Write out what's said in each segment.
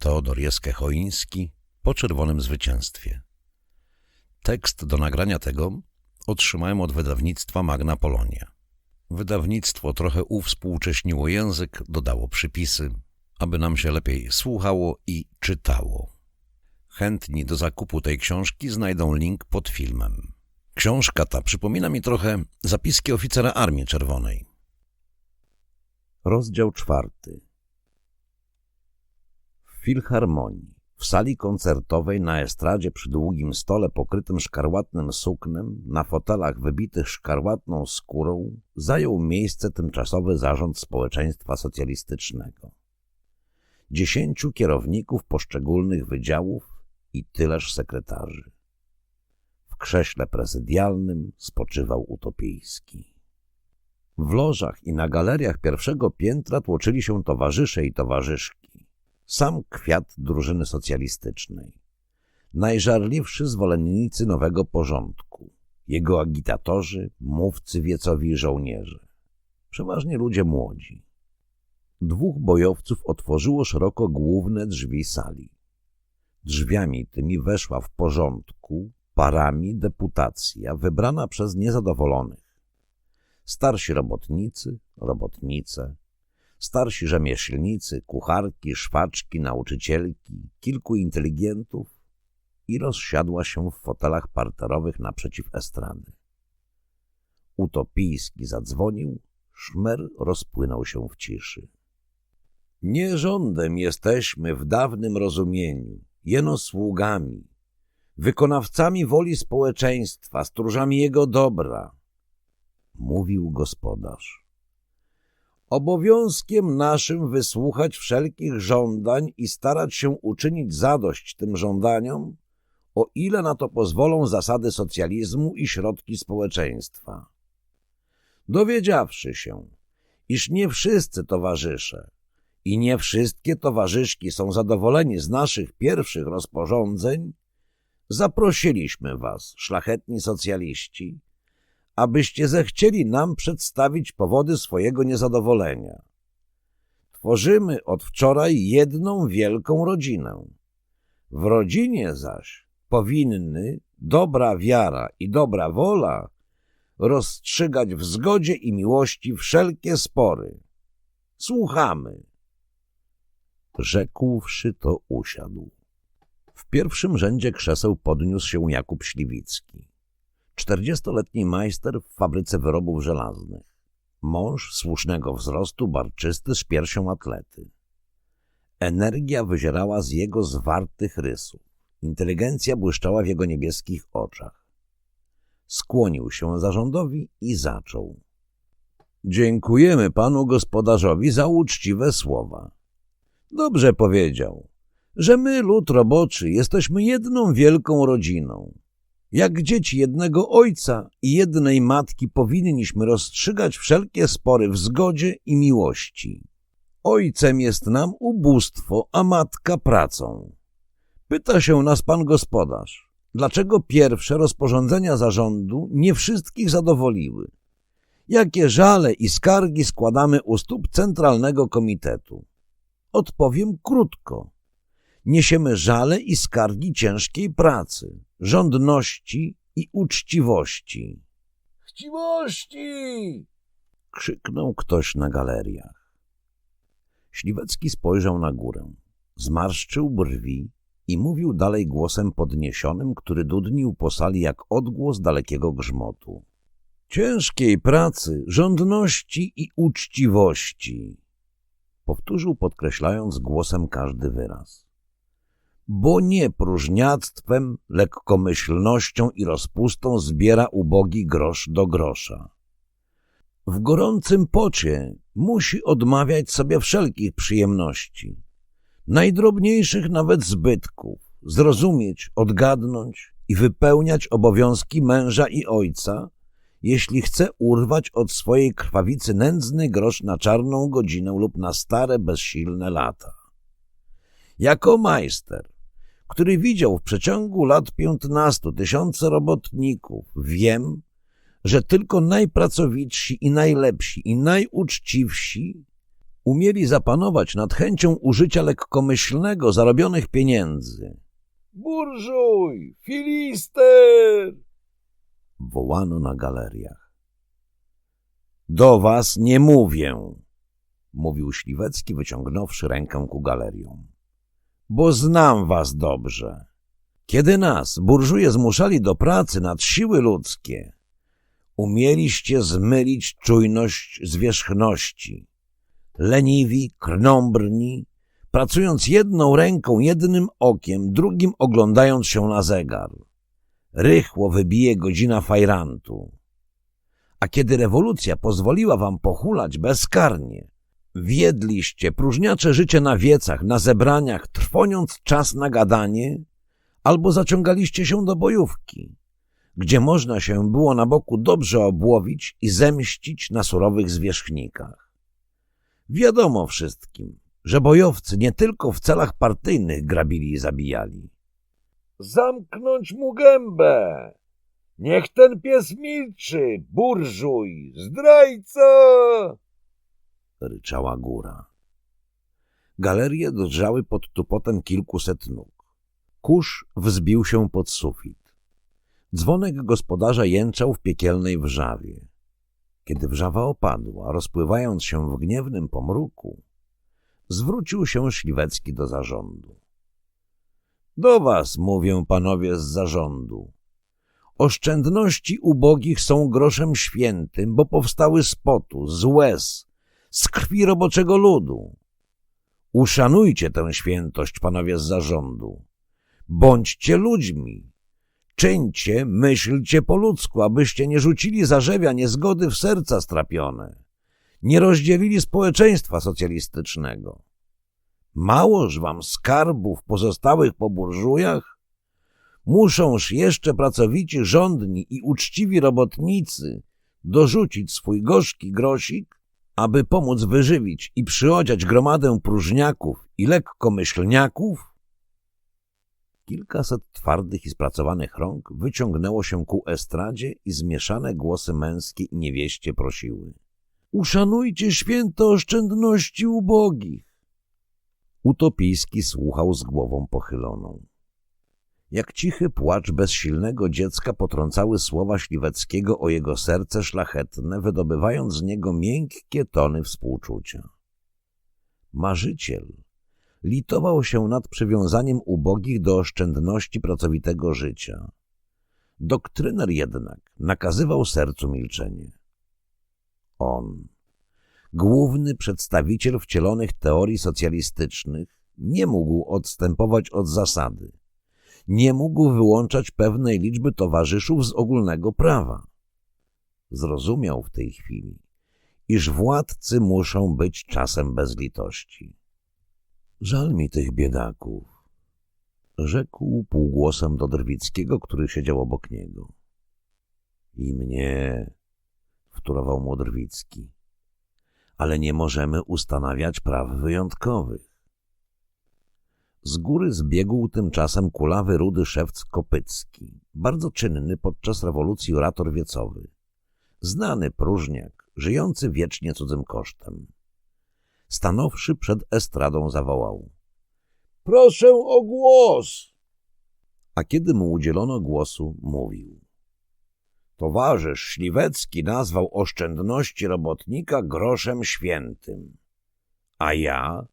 Teodor Jeskechoiński po czerwonym zwycięstwie. Tekst do nagrania tego otrzymałem od wydawnictwa Magna Polonia. Wydawnictwo trochę uwspółcześniło język, dodało przypisy, aby nam się lepiej słuchało i czytało. Chętni do zakupu tej książki znajdą link pod filmem. Książka ta przypomina mi trochę zapiski oficera Armii Czerwonej. Rozdział czwarty Filharmonii, w sali koncertowej na estradzie przy długim stole pokrytym szkarłatnym suknem, na fotelach wybitych szkarłatną skórą, zajął miejsce tymczasowy zarząd społeczeństwa socjalistycznego. Dziesięciu kierowników poszczególnych wydziałów i tyleż sekretarzy. W krześle prezydialnym spoczywał Utopijski. W lożach i na galeriach pierwszego piętra tłoczyli się towarzysze i towarzyszki. Sam kwiat drużyny socjalistycznej. Najżarliwszy zwolennicy nowego porządku. Jego agitatorzy, mówcy wiecowi i żołnierze. Przeważnie ludzie młodzi. Dwóch bojowców otworzyło szeroko główne drzwi sali. Drzwiami tymi weszła w porządku, parami deputacja wybrana przez niezadowolonych. Starsi robotnicy, robotnice, starsi rzemieślnicy, kucharki, szwaczki, nauczycielki, kilku inteligentów i rozsiadła się w fotelach parterowych naprzeciw estrady. Utopijski zadzwonił, szmer rozpłynął się w ciszy. Nie rządem jesteśmy w dawnym rozumieniu, jeno sługami, wykonawcami woli społeczeństwa, stróżami jego dobra, mówił gospodarz. Obowiązkiem naszym wysłuchać wszelkich żądań i starać się uczynić zadość tym żądaniom, o ile na to pozwolą zasady socjalizmu i środki społeczeństwa. Dowiedziawszy się, iż nie wszyscy towarzysze i nie wszystkie towarzyszki są zadowoleni z naszych pierwszych rozporządzeń, zaprosiliśmy was, szlachetni socjaliści, abyście zechcieli nam przedstawić powody swojego niezadowolenia. Tworzymy od wczoraj jedną wielką rodzinę. W rodzinie zaś powinny dobra wiara i dobra wola rozstrzygać w zgodzie i miłości wszelkie spory. Słuchamy. Rzekłszy to usiadł. W pierwszym rzędzie krzeseł podniósł się Jakub Śliwicki. Czterdziestoletni majster w fabryce wyrobów żelaznych. Mąż słusznego wzrostu, barczysty, z piersią atlety. Energia wyzierała z jego zwartych rysów. Inteligencja błyszczała w jego niebieskich oczach. Skłonił się zarządowi i zaczął. Dziękujemy panu gospodarzowi za uczciwe słowa. Dobrze powiedział, że my, lud roboczy, jesteśmy jedną wielką rodziną. Jak dzieci jednego ojca i jednej matki powinniśmy rozstrzygać wszelkie spory w zgodzie i miłości. Ojcem jest nam ubóstwo, a matka pracą. Pyta się nas pan gospodarz, dlaczego pierwsze rozporządzenia zarządu nie wszystkich zadowoliły? Jakie żale i skargi składamy u stóp Centralnego Komitetu? Odpowiem krótko. Niesiemy żale i skargi ciężkiej pracy, rządności i uczciwości. Chciwości! krzyknął ktoś na galeriach. Śliwecki spojrzał na górę, zmarszczył brwi i mówił dalej głosem podniesionym, który dudnił po sali jak odgłos dalekiego grzmotu. Ciężkiej pracy, rządności i uczciwości powtórzył podkreślając głosem każdy wyraz. Bo nie próżniactwem, lekkomyślnością i rozpustą zbiera ubogi grosz do grosza. W gorącym pocie musi odmawiać sobie wszelkich przyjemności, najdrobniejszych nawet zbytków, zrozumieć, odgadnąć i wypełniać obowiązki męża i ojca, jeśli chce urwać od swojej krwawicy nędzny grosz na czarną godzinę lub na stare, bezsilne lata. Jako majster, który widział w przeciągu lat piętnastu tysiące robotników, wiem, że tylko najpracowitsi i najlepsi i najuczciwsi Umieli zapanować nad chęcią użycia lekkomyślnego zarobionych pieniędzy. Burżuj! Filister! Wołano na galeriach. Do was nie mówię, mówił Śliwecki, wyciągnąwszy rękę ku galeriom. Bo znam was dobrze. Kiedy nas, burżuje, zmuszali do pracy nad siły ludzkie, umieliście zmylić czujność zwierzchności. Leniwi, krnąbrni, pracując jedną ręką, jednym okiem, drugim oglądając się na zegar. Rychło wybije godzina fajrantu. A kiedy rewolucja pozwoliła wam pochulać bezkarnie, wiedliście próżniacze życie na wiecach, na zebraniach, trwoniąc czas na gadanie, albo zaciągaliście się do bojówki, gdzie można się było na boku dobrze obłowić i zemścić na surowych zwierzchnikach. Wiadomo wszystkim, że bojowcy nie tylko w celach partyjnych grabili i zabijali. Zamknąć mu gębę! Niech ten pies milczy, burżuj, zdrajca! Ryczała góra. Galerie drżały pod tupotem kilkuset nóg. Kurz wzbił się pod sufit. Dzwonek gospodarza jęczał w piekielnej wrzawie. Kiedy wrzawa opadła, rozpływając się w gniewnym pomruku, zwrócił się Śliwecki do zarządu. Do was mówię, panowie z zarządu. Oszczędności ubogich są groszem świętym, bo powstały z potu, z łez, z krwi roboczego ludu. Uszanujcie tę świętość, panowie z zarządu. Bądźcie ludźmi. Czyńcie, myślcie po ludzku, abyście nie rzucili zarzewia niezgody w serca strapione. Nie rozdzielili społeczeństwa socjalistycznego. Małoż wam skarbów pozostałych po burżujach? Musząż jeszcze pracowici, rządni i uczciwi robotnicy dorzucić swój gorzki grosik, aby pomóc wyżywić i przyodziać gromadę próżniaków i lekkomyślniaków? Kilkaset twardych i spracowanych rąk wyciągnęło się ku estradzie i zmieszane głosy męskie i niewieście prosiły. Uszanujcie święto oszczędności ubogich. Utopijski słuchał z głową pochyloną. Jak cichy płacz bezsilnego dziecka potrącały słowa Śliweckiego o jego serce szlachetne, wydobywając z niego miękkie tony współczucia. Marzyciel litował się nad przywiązaniem ubogich do oszczędności pracowitego życia. Doktryner jednak nakazywał sercu milczenie. On, główny przedstawiciel wcielonych teorii socjalistycznych, nie mógł odstępować od zasady. Nie mógł wyłączać pewnej liczby towarzyszów z ogólnego prawa. Zrozumiał w tej chwili, iż władcy muszą być czasem bez litości. Żal mi tych biedaków, rzekł półgłosem do Drwickiego, który siedział obok niego. I mnie, wtórował mu Drwicki, ale nie możemy ustanawiać praw wyjątkowych. Z góry zbiegł tymczasem kulawy rudy szewc Kopycki, bardzo czynny podczas rewolucji orator wiecowy, znany próżniak, żyjący wiecznie cudzym kosztem stanowszy przed estradą zawołał. Proszę o głos! A kiedy mu udzielono głosu, mówił. Towarzysz Śliwecki nazwał oszczędności robotnika groszem świętym, a ja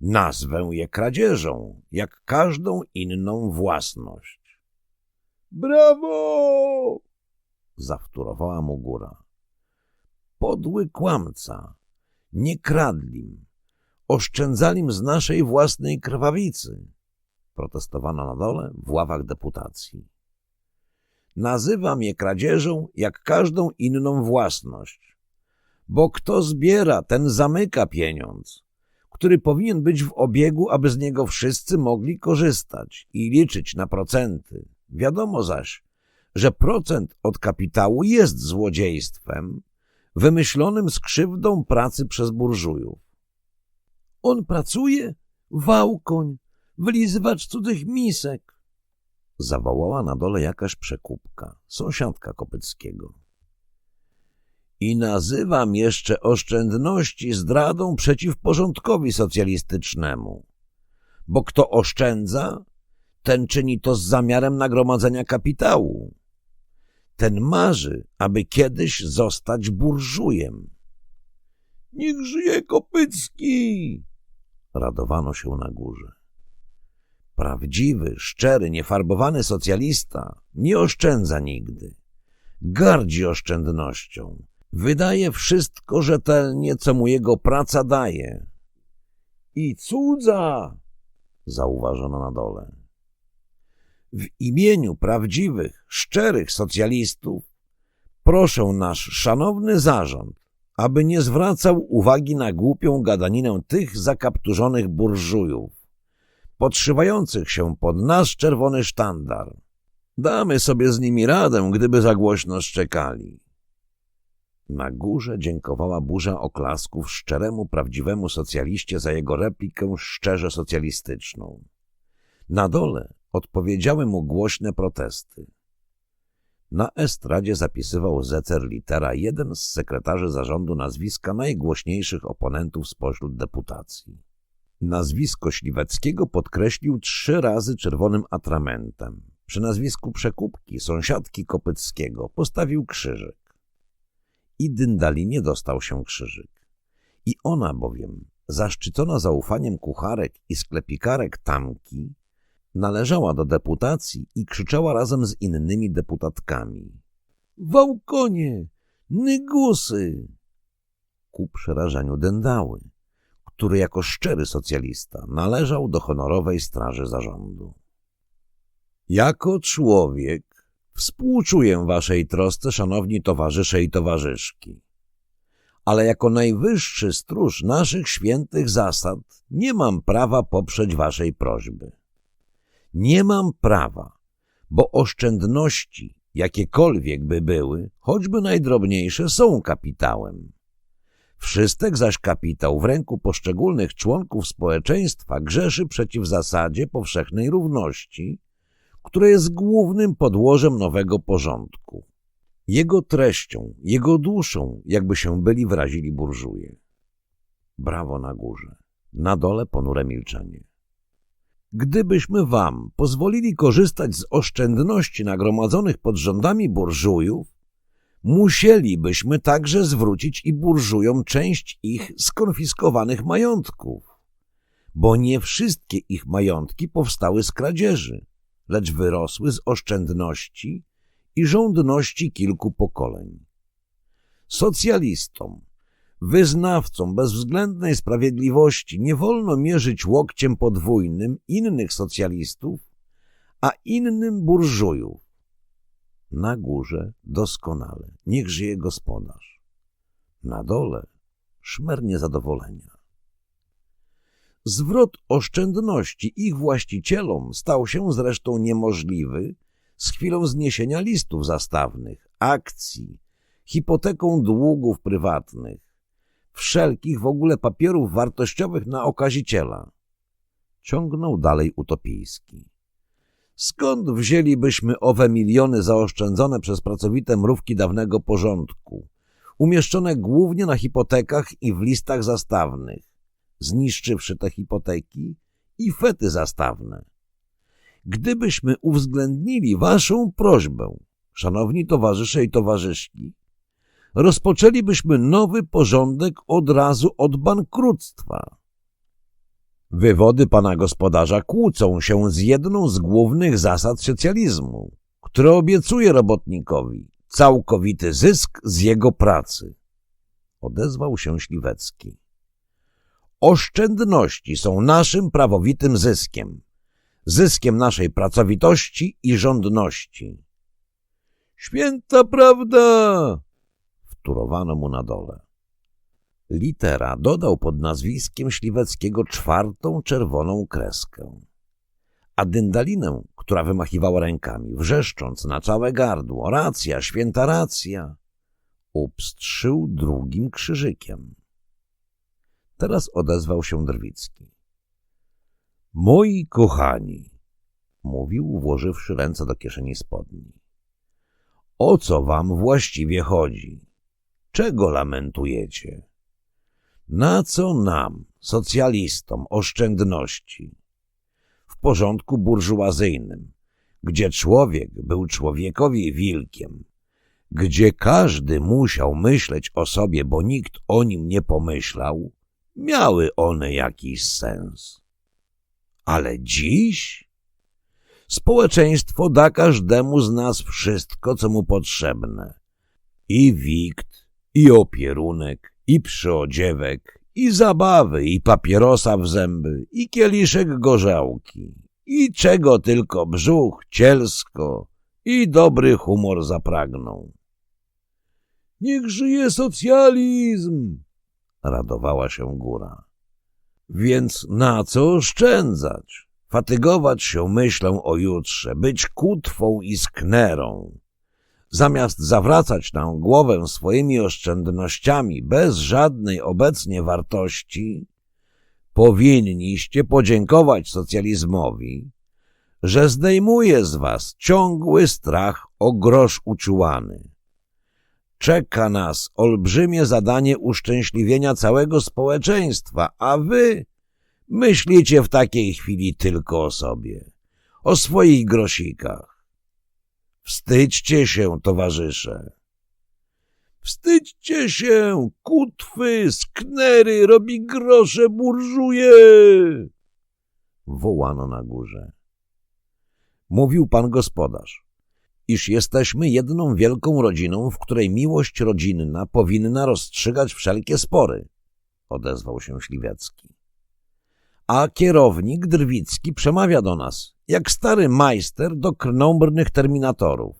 nazwę je kradzieżą, jak każdą inną własność. Brawo! zawtórowała mu góra. Podły kłamca, nie kradlim, oszczędzalim z naszej własnej krwawicy, protestowano na dole w ławach deputacji. Nazywam je kradzieżą jak każdą inną własność, bo kto zbiera, ten zamyka pieniądz, który powinien być w obiegu, aby z niego wszyscy mogli korzystać i liczyć na procenty. Wiadomo zaś, że procent od kapitału jest złodziejstwem, wymyślonym z krzywdą pracy przez burżujów. On pracuje? Wałkoń, wylizywacz cudzych misek! Zawołała na dole jakaś przekupka, sąsiadka Kopyckiego. I nazywam jeszcze oszczędności zdradą przeciw porządkowi socjalistycznemu. Bo kto oszczędza, ten czyni to z zamiarem nagromadzenia kapitału. Ten marzy, aby kiedyś zostać burżujem. Niech żyje Kopycki! Radowano się na górze. Prawdziwy, szczery, niefarbowany socjalista nie oszczędza nigdy. Gardzi oszczędnością. Wydaje wszystko rzetelnie, co mu jego praca daje. I cudza! Zauważono na dole. W imieniu prawdziwych, szczerych socjalistów proszę nasz szanowny zarząd, aby nie zwracał uwagi na głupią gadaninę tych zakapturzonych burżujów, podszywających się pod nasz czerwony sztandar. Damy sobie z nimi radę, gdyby za głośno szczekali. Na górze dziękowała burza oklasków szczeremu, prawdziwemu socjaliście za jego replikę szczerze socjalistyczną. Na dole odpowiedziały mu głośne protesty. Na estradzie zapisywał Zecer litera jeden z sekretarzy zarządu nazwiska najgłośniejszych oponentów spośród deputacji. Nazwisko Śliweckiego podkreślił trzy razy czerwonym atramentem. Przy nazwisku Przekupki, sąsiadki Kopyckiego, postawił krzyżyk. I Dyndalinie dostał się krzyżyk. I ona bowiem, zaszczycona zaufaniem kucharek i sklepikarek tamki, należała do deputacji i krzyczała razem z innymi deputatkami. Wałkonie! Nygusy! Ku przerażeniu Dędały, który jako szczery socjalista należał do honorowej straży zarządu. Jako człowiek współczuję waszej trosce, szanowni towarzysze i towarzyszki. Ale jako najwyższy stróż naszych świętych zasad nie mam prawa poprzeć waszej prośby. Nie mam prawa, bo oszczędności, jakiekolwiek by były, choćby najdrobniejsze, są kapitałem. Wszystek zaś kapitał w ręku poszczególnych członków społeczeństwa grzeszy przeciw zasadzie powszechnej równości, które jest głównym podłożem nowego porządku. Jego treścią, jego duszą, jakby się byli wyrazili burżuje. Brawo na górze, na dole ponure milczenie. Gdybyśmy wam pozwolili korzystać z oszczędności nagromadzonych pod rządami burżujów, musielibyśmy także zwrócić i burżujom część ich skonfiskowanych majątków, bo nie wszystkie ich majątki powstały z kradzieży, lecz wyrosły z oszczędności i rządności kilku pokoleń. Socjalistom, wyznawcom bezwzględnej sprawiedliwości nie wolno mierzyć łokciem podwójnym innych socjalistów, a innym burżujów. Na górze doskonale, niech żyje gospodarz. Na dole szmer niezadowolenia. Zwrot oszczędności ich właścicielom stał się zresztą niemożliwy z chwilą zniesienia listów zastawnych, akcji, hipoteką długów prywatnych, wszelkich w ogóle papierów wartościowych na okaziciela. Ciągnął dalej utopijski. Skąd wzięlibyśmy owe miliony zaoszczędzone przez pracowite mrówki dawnego porządku, umieszczone głównie na hipotekach i w listach zastawnych, zniszczywszy te hipoteki i fety zastawne? Gdybyśmy uwzględnili waszą prośbę, szanowni towarzysze i towarzyszki, rozpoczęlibyśmy nowy porządek od razu od bankructwa. Wywody pana gospodarza kłócą się z jedną z głównych zasad socjalizmu, które obiecuje robotnikowi całkowity zysk z jego pracy. Odezwał się Śliwecki. Oszczędności są naszym prawowitym zyskiem, zyskiem naszej pracowitości i rządności. Święta prawda! wtórowano mu na dole. Litera dodał pod nazwiskiem Śliweckiego czwartą czerwoną kreskę. A Dyndalinę, która wymachiwała rękami, wrzeszcząc na całe gardło, racja, święta racja, upstrzył drugim krzyżykiem. Teraz odezwał się Drwicki. Moi kochani, mówił, włożywszy ręce do kieszeni spodni. O co wam właściwie chodzi? Czego lamentujecie? Na co nam, socjalistom, oszczędności? W porządku burżuazyjnym, gdzie człowiek był człowiekowi wilkiem, gdzie każdy musiał myśleć o sobie, bo nikt o nim nie pomyślał, miały one jakiś sens. Ale dziś społeczeństwo da każdemu z nas wszystko, co mu potrzebne. I wikt, i opierunek, i przyodziewek, i zabawy, i papierosa w zęby, i kieliszek gorzałki, i czego tylko brzuch, cielsko i dobry humor zapragną. Niech żyje socjalizm! Radowała się góra. Więc na co oszczędzać? Fatygować się myślą o jutrze, być kutwą i sknerą. Zamiast zawracać nam głowę swoimi oszczędnościami bez żadnej obecnie wartości, powinniście podziękować socjalizmowi, że zdejmuje z was ciągły strach o grosz uczułany. Czeka nas olbrzymie zadanie uszczęśliwienia całego społeczeństwa, a wy myślicie w takiej chwili tylko o sobie, o swoich grosikach. Wstydźcie się, towarzysze. Wstydźcie się, kutwy, sknery, robi grosze, burżuje! Wołano na górze. Mówił pan gospodarz iż jesteśmy jedną wielką rodziną, w której miłość rodzinna powinna rozstrzygać wszelkie spory, odezwał się Śliwiecki. A kierownik Drwicki przemawia do nas, jak stary majster do krnąbrnych terminatorów.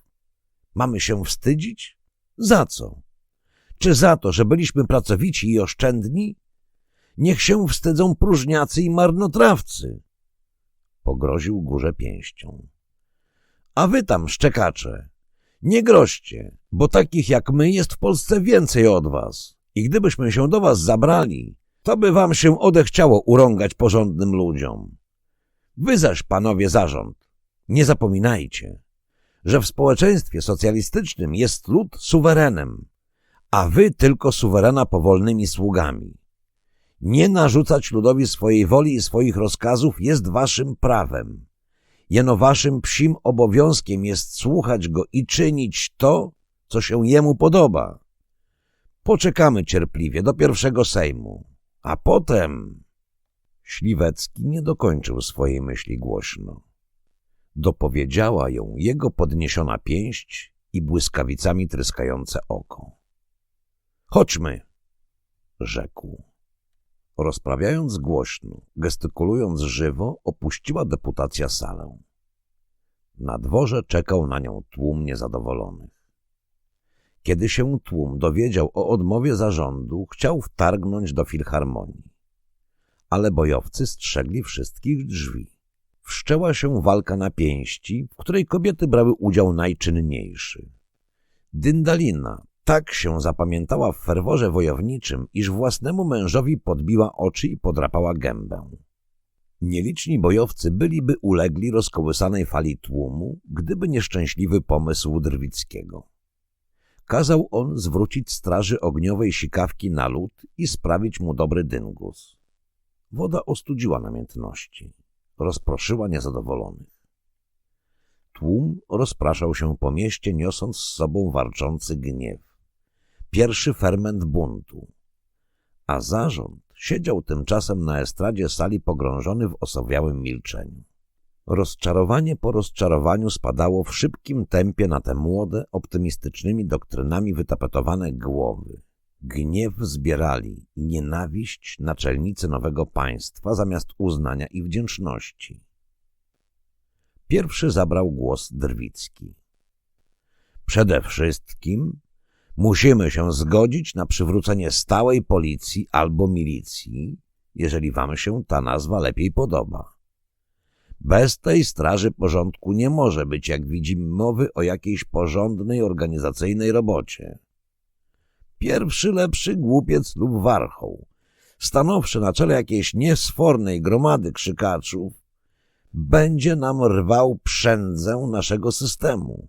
Mamy się wstydzić? Za co? Czy za to, że byliśmy pracowici i oszczędni? Niech się wstydzą próżniacy i marnotrawcy. Pogroził górze pięścią. A wy tam, szczekacze, nie groźcie, bo takich jak my jest w Polsce więcej od was. I gdybyśmy się do was zabrali, to by wam się odechciało urągać porządnym ludziom. Wy zaś, panowie zarząd, nie zapominajcie, że w społeczeństwie socjalistycznym jest lud suwerenem, a wy tylko suwerena powolnymi sługami. Nie narzucać ludowi swojej woli i swoich rozkazów jest waszym prawem. Jeno waszym psim obowiązkiem jest słuchać go i czynić to, co się jemu podoba. Poczekamy cierpliwie do pierwszego sejmu, a potem... Śliwecki nie dokończył swojej myśli głośno. Dopowiedziała ją jego podniesiona pięść i błyskawicami tryskające oko. Chodźmy, rzekł. Rozprawiając głośno, gestykulując żywo, opuściła deputacja salę. Na dworze czekał na nią tłum niezadowolonych. Kiedy się tłum dowiedział o odmowie zarządu, chciał wtargnąć do filharmonii. Ale bojowcy strzegli wszystkich drzwi. Wszczęła się walka na pięści, w której kobiety brały udział najczynniejszy. Dyndalina, tak się zapamiętała w ferworze wojowniczym, iż własnemu mężowi podbiła oczy i podrapała gębę. Nieliczni bojowcy byliby ulegli rozkołysanej fali tłumu, gdyby nieszczęśliwy pomysł Drwickiego. Kazał on zwrócić straży ogniowej sikawki na lód i sprawić mu dobry dyngus. Woda ostudziła namiętności, rozproszyła niezadowolonych. Tłum rozpraszał się po mieście, niosąc z sobą warczący gniew pierwszy ferment buntu. A zarząd siedział tymczasem na estradzie sali pogrążony w osowiałym milczeniu. Rozczarowanie po rozczarowaniu spadało w szybkim tempie na te młode, optymistycznymi doktrynami wytapetowane głowy. Gniew zbierali i nienawiść naczelnicy nowego państwa zamiast uznania i wdzięczności. Pierwszy zabrał głos Drwicki. Przede wszystkim Musimy się zgodzić na przywrócenie stałej policji albo milicji, jeżeli wam się ta nazwa lepiej podoba. Bez tej straży porządku nie może być, jak widzimy, mowy o jakiejś porządnej organizacyjnej robocie. Pierwszy lepszy głupiec lub warchoł, stanowszy na czele jakiejś niesfornej gromady krzykaczów, będzie nam rwał przędzę naszego systemu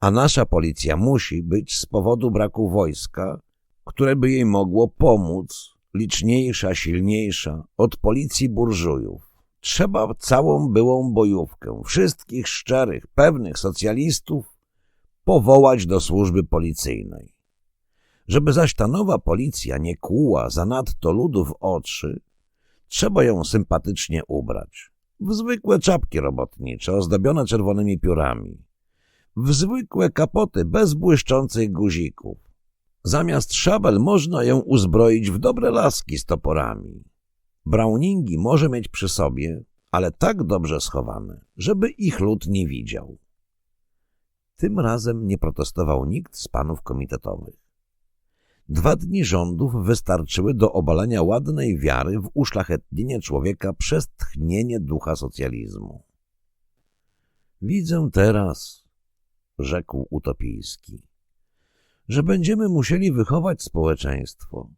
A nasza policja musi być z powodu braku wojska, które by jej mogło pomóc, liczniejsza, silniejsza od policji burżujów. Trzeba całą byłą bojówkę, wszystkich szczerych, pewnych socjalistów powołać do służby policyjnej. Żeby zaś ta nowa policja nie kłuła zanadto ludu w oczy, trzeba ją sympatycznie ubrać. W zwykłe czapki robotnicze ozdobione czerwonymi piórami, w zwykłe kapoty bez błyszczących guzików. Zamiast szabel można ją uzbroić w dobre laski z toporami. Browningi może mieć przy sobie, ale tak dobrze schowane, żeby ich lud nie widział. Tym razem nie protestował nikt z panów komitetowych. Dwa dni rządów wystarczyły do obalenia ładnej wiary w uszlachetnienie człowieka przez tchnienie ducha socjalizmu. Widzę teraz, rzekł utopijski, że będziemy musieli wychować społeczeństwo,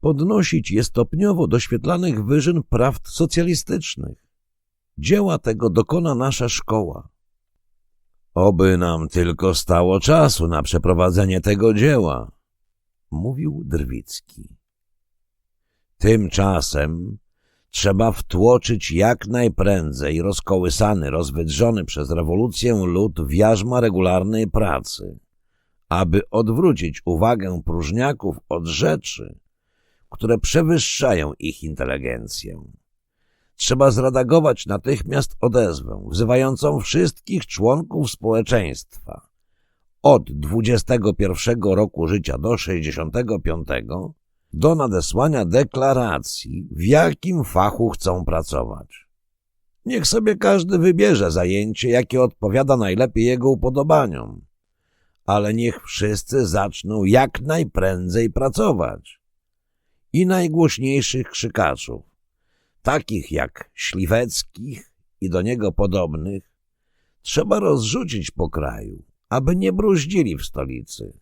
podnosić je stopniowo do świetlanych wyżyn prawd socjalistycznych. Dzieła tego dokona nasza szkoła. Oby nam tylko stało czasu na przeprowadzenie tego dzieła, mówił Drwicki. Tymczasem trzeba wtłoczyć jak najprędzej rozkołysany, rozwydrzony przez rewolucję lud w jarzma regularnej pracy, aby odwrócić uwagę próżniaków od rzeczy, które przewyższają ich inteligencję. Trzeba zredagować natychmiast odezwę, wzywającą wszystkich członków społeczeństwa od 21 roku życia do 65 do nadesłania deklaracji, w jakim fachu chcą pracować. Niech sobie każdy wybierze zajęcie, jakie odpowiada najlepiej jego upodobaniom, ale niech wszyscy zaczną jak najprędzej pracować. I najgłośniejszych krzykaczów, takich jak Śliweckich i do niego podobnych, trzeba rozrzucić po kraju, aby nie bruździli w stolicy.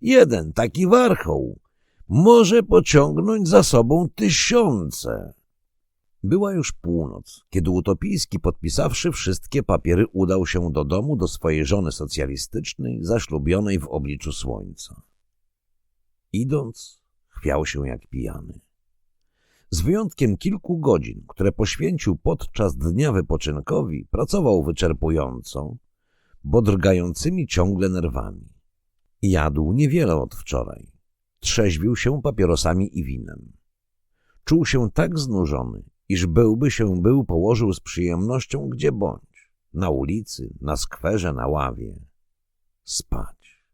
Jeden taki warchoł może pociągnąć za sobą tysiące. Była już północ, kiedy Utopijski, podpisawszy wszystkie papiery, udał się do domu do swojej żony socjalistycznej, zaślubionej w obliczu słońca. Idąc, chwiał się jak pijany. Z wyjątkiem kilku godzin, które poświęcił podczas dnia wypoczynkowi, pracował wyczerpująco, bo drgającymi ciągle nerwami. Jadł niewiele od wczoraj. Trzeźwił się papierosami i winem. Czuł się tak znużony, iż byłby się był położył z przyjemnością gdzie bądź, na ulicy, na skwerze, na ławie. Spać,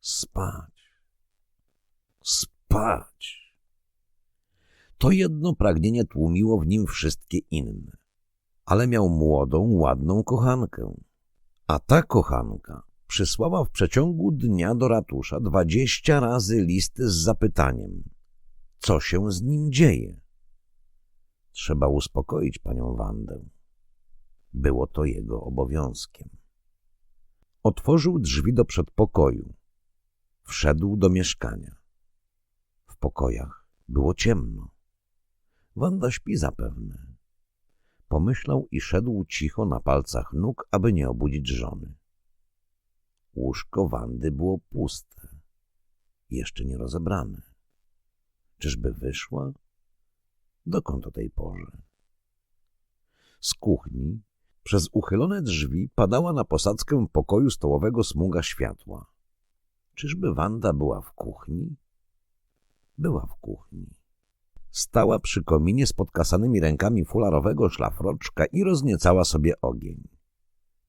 spać, spać. To jedno pragnienie tłumiło w nim wszystkie inne, ale miał młodą, ładną kochankę. A ta kochanka przysłała w przeciągu dnia do ratusza dwadzieścia razy listy z zapytaniem, co się z nim dzieje. Trzeba uspokoić panią Wandę. Było to jego obowiązkiem. Otworzył drzwi do przedpokoju. Wszedł do mieszkania. W pokojach było ciemno. Wanda śpi zapewne. Pomyślał i szedł cicho na palcach nóg, aby nie obudzić żony. Łóżko Wandy było puste, jeszcze nie rozebrane. Czyżby wyszła? Dokąd o tej porze? Z kuchni przez uchylone drzwi padała na posadzkę pokoju stołowego smuga światła. Czyżby Wanda była w kuchni? Była w kuchni. Stała przy kominie z podkasanymi rękami fularowego szlafroczka i rozniecała sobie ogień.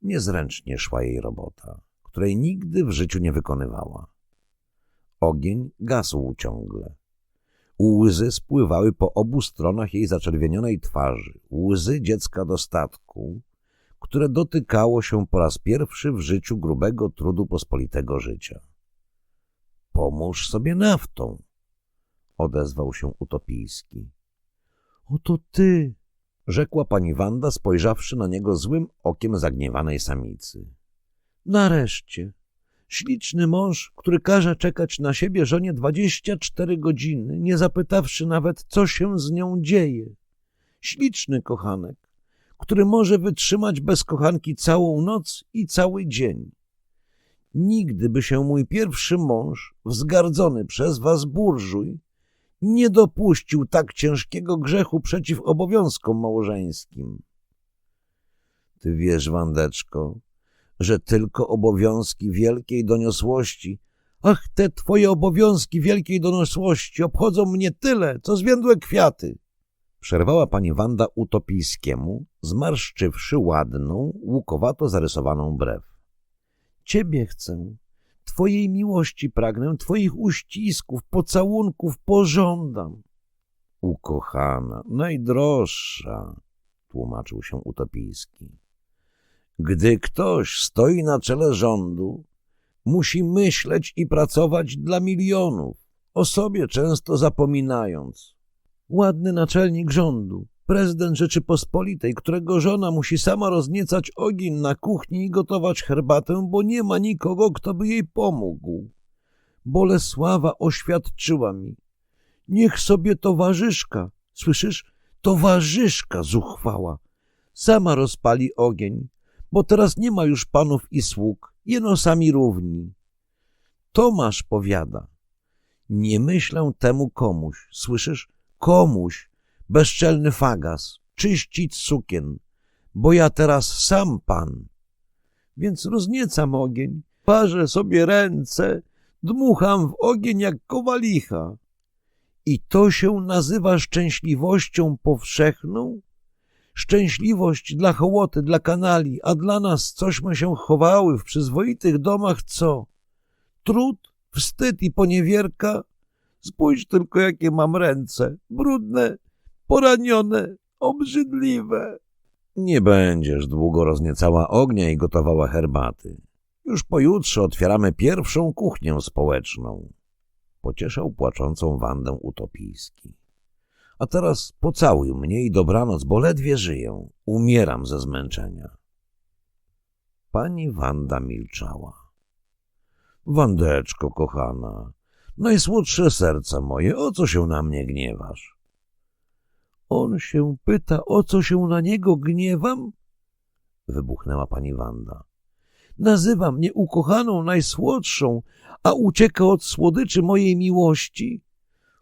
Niezręcznie szła jej robota, której nigdy w życiu nie wykonywała. Ogień gasł ciągle. Łzy spływały po obu stronach jej zaczerwienionej twarzy, łzy dziecka dostatku, które dotykało się po raz pierwszy w życiu grubego trudu pospolitego życia. Pomóż sobie naftą, odezwał się utopijski. Oto ty, rzekła pani Wanda, spojrzawszy na niego złym okiem zagniewanej samicy. Nareszcie, śliczny mąż, który każe czekać na siebie żonie dwadzieścia cztery godziny, nie zapytawszy nawet, co się z nią dzieje. Śliczny kochanek, który może wytrzymać bez kochanki całą noc i cały dzień. Nigdy by się mój pierwszy mąż, wzgardzony przez was burżuj, nie dopuścił tak ciężkiego grzechu przeciw obowiązkom małżeńskim. Ty wiesz, Wandeczko, że tylko obowiązki wielkiej doniosłości, ach, te twoje obowiązki wielkiej doniosłości obchodzą mnie tyle, co zwiędłe kwiaty. Przerwała pani Wanda utopijskiemu, zmarszczywszy ładną, łukowato zarysowaną brew. Ciebie chcę, twojej miłości pragnę, twoich uścisków, pocałunków pożądam. Ukochana, najdroższa, tłumaczył się utopijski. Gdy ktoś stoi na czele rządu, musi myśleć i pracować dla milionów, o sobie często zapominając. Ładny naczelnik rządu, prezydent Rzeczypospolitej, którego żona musi sama rozniecać ogień na kuchni i gotować herbatę, bo nie ma nikogo, kto by jej pomógł. Bolesława oświadczyła mi. Niech sobie towarzyszka, słyszysz, towarzyszka zuchwała, sama rozpali ogień, bo teraz nie ma już panów i sług, jeno sami równi. Tomasz powiada, nie myślę temu komuś, słyszysz, komuś, bezczelny fagas, czyścić sukien, bo ja teraz sam pan. Więc rozniecam ogień, parzę sobie ręce, dmucham w ogień jak kowalicha. I to się nazywa szczęśliwością powszechną? Szczęśliwość dla hołoty, dla kanali, a dla nas, cośmy się chowały w przyzwoitych domach, co? Trud, wstyd i poniewierka? Spójrz tylko, jakie mam ręce, brudne, poranione, obrzydliwe. Nie będziesz długo rozniecała ognia i gotowała herbaty. Już pojutrze otwieramy pierwszą kuchnię społeczną. Pocieszał płaczącą Wandę utopijski. A teraz pocałuj mnie i dobranoc, bo ledwie żyję. Umieram ze zmęczenia. Pani Wanda milczała. Wandeczko, kochana, najsłodsze serce moje, o co się na mnie gniewasz? On się pyta, o co się na niego gniewam? Wybuchnęła pani Wanda. Nazywa mnie ukochaną, najsłodszą, a ucieka od słodyczy mojej miłości?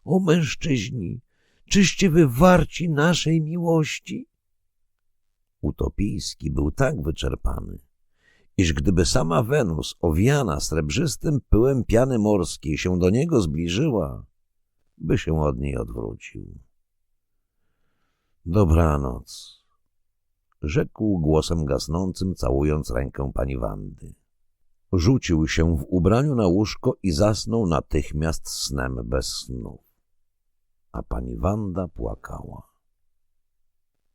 O mężczyźni, czyście wy warci naszej miłości? Utopijski był tak wyczerpany, iż gdyby sama Wenus, owiana srebrzystym pyłem piany morskiej, się do niego zbliżyła, by się od niej odwrócił. Dobranoc, rzekł głosem gasnącym, całując rękę pani Wandy. Rzucił się w ubraniu na łóżko i zasnął natychmiast snem bez snu. A pani Wanda płakała.